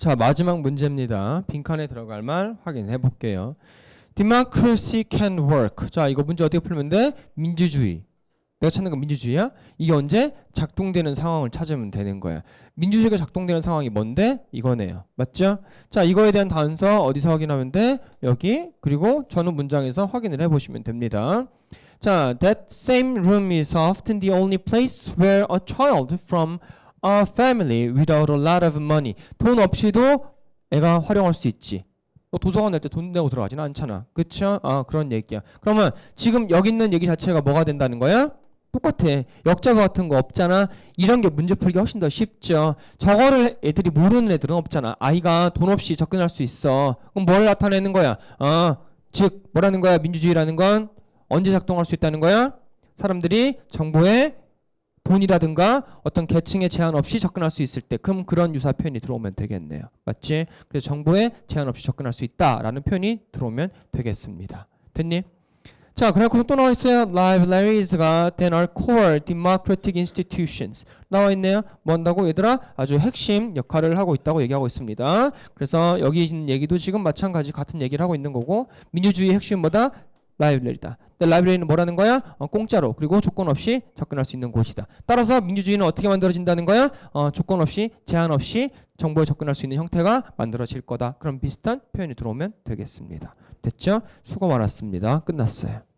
자, 마지막 문제입니다. 빈칸에 들어갈 말 확인해 볼게요. Democracy can work. 자, 이거 문제 어떻게 풀면 돼? 민주주의. 내가 찾는 건 민주주의야? 이게 언제 작동되는 상황을 찾으면 되는 거야. 민주주의가 작동되는 상황이 뭔데? 이거네요. 맞죠? 자, 이거에 대한 단서 어디서 확인하면 돼? 여기 그리고 전후 문장에서 확인을 해보시면 됩니다. 자, that same room is often the only place where a child from a family without a lot of money 돈 없이도 애가 활용할 수 있지. 너 도서관 낼 때 돈 내고 들어가지는 않잖아. 그쵸? 아, 그런 얘기야. 그러면 지금 여기 있는 얘기 자체가 뭐가 된다는 거야? 똑같아. 역자가 같은 거 없잖아. 이런 게 문제 풀기가 훨씬 더 쉽죠. 저거를 애들이 모르는 애들은 없잖아. 아이가 돈 없이 접근할 수 있어. 그럼 뭘 나타내는 거야? 아, 즉 뭐라는 거야? 민주주의라는 건 언제 작동할 수 있다는 거야? 사람들이 정보에 돈이라든가 어떤 계층의 제한 없이 접근할 수 있을 때 그럼 그런 유사 표현이 들어오면 되겠네요. 맞지? 그래서 정보에 제한 없이 접근할 수 있다라는 표현이 들어오면 되겠습니다. 됐니? 자, 그래서 또 나와 있어요. Libraries가 then are core democratic institutions 나와 있네요. 뭔다고 얘들아? 아주 핵심 역할을 하고 있다고 얘기하고 있습니다. 그래서 여기 있는 얘기도 지금 마찬가지 같은 얘기를 하고 있는 거고 민주주의 핵심은 뭐다? 라이브러리다. 라이브러리는 뭐라는 거야? 어, 공짜로 그리고 조건 없이 접근할 수 있는 곳이다. 따라서 민주주의는 어떻게 만들어진다는 거야? 어, 조건 없이 제한 없이 정보에 접근할 수 있는 형태가 만들어질 거다. 그럼 비슷한 표현이 들어오면 되겠습니다. 됐죠? 수고 많았습니다. 끝났어요.